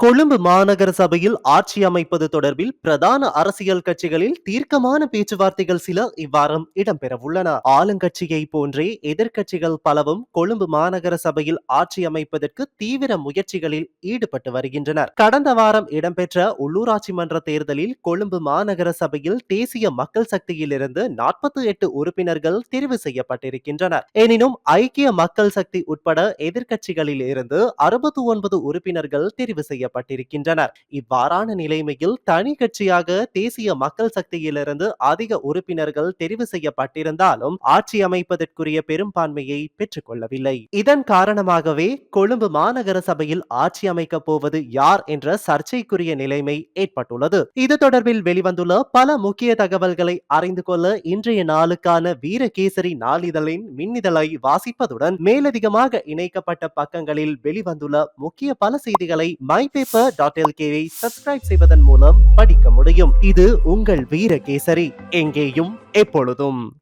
கொழும்பு மாநகர சபையில் ஆட்சி அமைப்பது தொடர்பில் பிரதான அரசியல் கட்சிகளில் தீர்க்கமான பேச்சுவார்த்தைகள் சில இவ்வாரம் இடம்பெறவுள்ளன. ஆளுங்கட்சியை போன்றே எதிர்க்கட்சிகள் பலவும் கொழும்பு மாநகர சபையில் ஆட்சி அமைப்பதற்கு தீவிர முயற்சிகளில் ஈடுபட்டு வருகின்றனர். கடந்த வாரம் இடம்பெற்ற உள்ளூராட்சி மன்ற தேர்தலில் கொழும்பு மாநகர சபையில் தேசிய மக்கள் சக்தியிலிருந்து நாற்பத்தி எட்டு உறுப்பினர்கள் தெரிவு செய்யப்பட்டிருக்கின்றனர். எனினும் ஐக்கிய மக்கள் சக்தி உட்பட எதிர்க்கட்சிகளில் இருந்து அறுபத்தி ஒன்பது உறுப்பினர்கள் தெரிவு செய்ய செய்யப்பட்டிருக்கின்றனர் இவ்வாறான நிலைமையில் தனி கட்சியாக தேசிய மக்கள் சக்தியிலிருந்து அதிக உறுப்பினர்கள் தெரிவு செய்யப்பட்டிருந்தாலும் ஆட்சி அமைப்பதற்குரிய பெரும்பான்மையை பெற்றுக் கொள்ளவில்லை இதன் காரணமாகவே கொழும்பு மாநகர சபையில் ஆட்சி அமைக்கப் போவது யார் என்ற சர்ச்சைக்குரிய நிலைமை ஏற்பட்டுள்ளது. இது தொடர்பில் வெளிவந்துள்ள பல முக்கிய தகவல்களை அறிந்து கொள்ள இன்றைய நாளுக்கான வீரகேசரி நாளிதழின் மின்னிதழை வாசிப்பதுடன் மேலதிகமாக இணைக்கப்பட்ட பக்கங்களில் வெளிவந்துள்ள முக்கிய பல செய்திகளை மை பேப்பர் டாட் எல்கேவை சப்ஸ்கிரைப் செய்வதன் மூலம் படிக்க முடியும். இது உங்கள் வீரகேசரி. எங்கேயும் எப்பொழுதும்.